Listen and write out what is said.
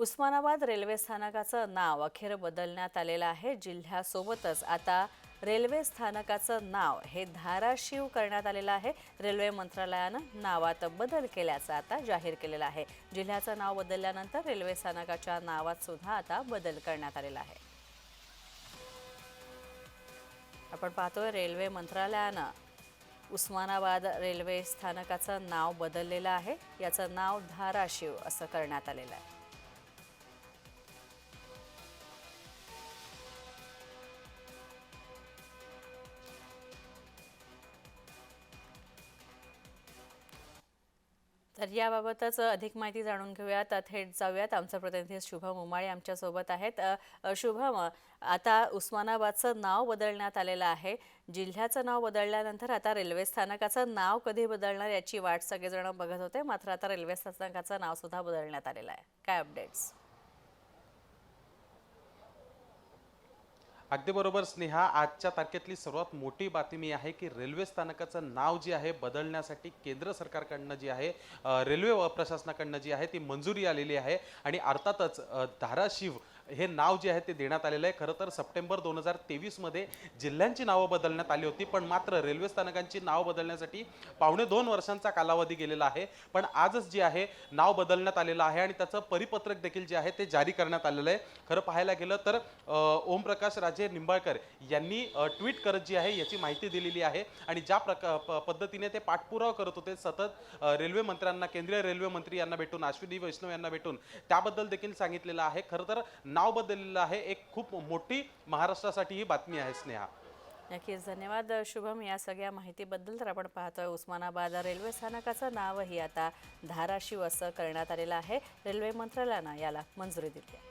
Osmanabad railway स्थानकाचं नाव अखेर बदलण्यात आलेलं आहे. जिल्ह्यासोबतच आता रेल्वे स्थानकाचं नाव हे धाराशिव करण्यात आलेलं आहे. रेल्वे मंत्रालयानं नावात बदल केल्याचं आता जाहीर केलेलं आहे. जिल्ह्याचं नाव बदलल्यानंतर रेल्वे स्थानकाच्या नावात सुद्धा आता बदल करण्यात आलेला आहे. आपण पाहतोय रेल्वे मंत्रालयानं उस्मानाबाद रेल्वे स्थानकाचं नाव बदललेलं आहे. याचं नाव धाराशिव असं करण्यात आलेलं आहे. तर याबाबतच अधिक माहिती जाणून घेऊयात. थेट जाऊयात. आमचा प्रतिनिधी शुभम उमाळे आमच्यासोबत आहेत. शुभम आता उस्मानाबादचं नाव बदलण्यात आलेलं आहे. जिल्ह्याचं नाव बदलल्यानंतर आता रेल्वे स्थानकाचं नाव कधी बदलणार याची वाट सगळेजण बघत होते. मात्र आता रेल्वे स्थानकाचं नावसुद्धा बदलण्यात आलेलं आहे. काय अपडेट्स अगदी बरोबर स्नेहा. आजच्या तारखेतली सर्वात मोठी बातमी आहे की रेल्वे स्थानकाचं नाव जे आहे बदलण्यासाठी केंद्र सरकारकडनं जी आहे रेल्वे प्रशासनाकडनं जी आहे ती मंजुरी आलेली आहे. आणि अर्थातच धाराशिव हे नाव जे आहे ते देण्यात आलेलं आहे. खरं तर सप्टेंबर दोन हजार तेवीसमध्ये जिल्ह्यांची नावं बदलण्यात आली होती पण मात्र रेल्वे स्थानकांची नाव बदलण्यासाठी पावणे दोन वर्षांचा कालावधी गेलेला आहे. पण आजच जे आहे नाव बदलण्यात आलेलं आहे आणि त्याचं परिपत्रक देखील जे आहे ते जारी करण्यात आलेलं आहे. खरं पाहायला गेलं तर ओमप्रकाश राजे निंबाळकर यांनी ट्विट करत जी आहे याची माहिती दिलेली आहे आणि ज्या प्रका प- पद्धतीने ते पाठपुरावा करत होते सतत रेल्वे मंत्र्यांना केंद्रीय रेल्वे मंत्री यांना भेटून अश्विनी वैष्णव यांना भेटून त्याबद्दल देखील सांगितलेलं आहे. खरं तर नाव बदललेलं आहे. एक खूप मोठी महाराष्ट्रासाठी ही बातमी आहे स्नेहा. नक्कीच धन्यवाद शुभम. या सगळ्या माहितीबद्दल तर आपण पाहतोय उस्मानाबाद रेल्वे स्थानकाचं नावही आता धाराशिव असं करण्यात आलेलं आहे. रेल्वे मंत्रालयानं याला मंजुरी दिली आहे.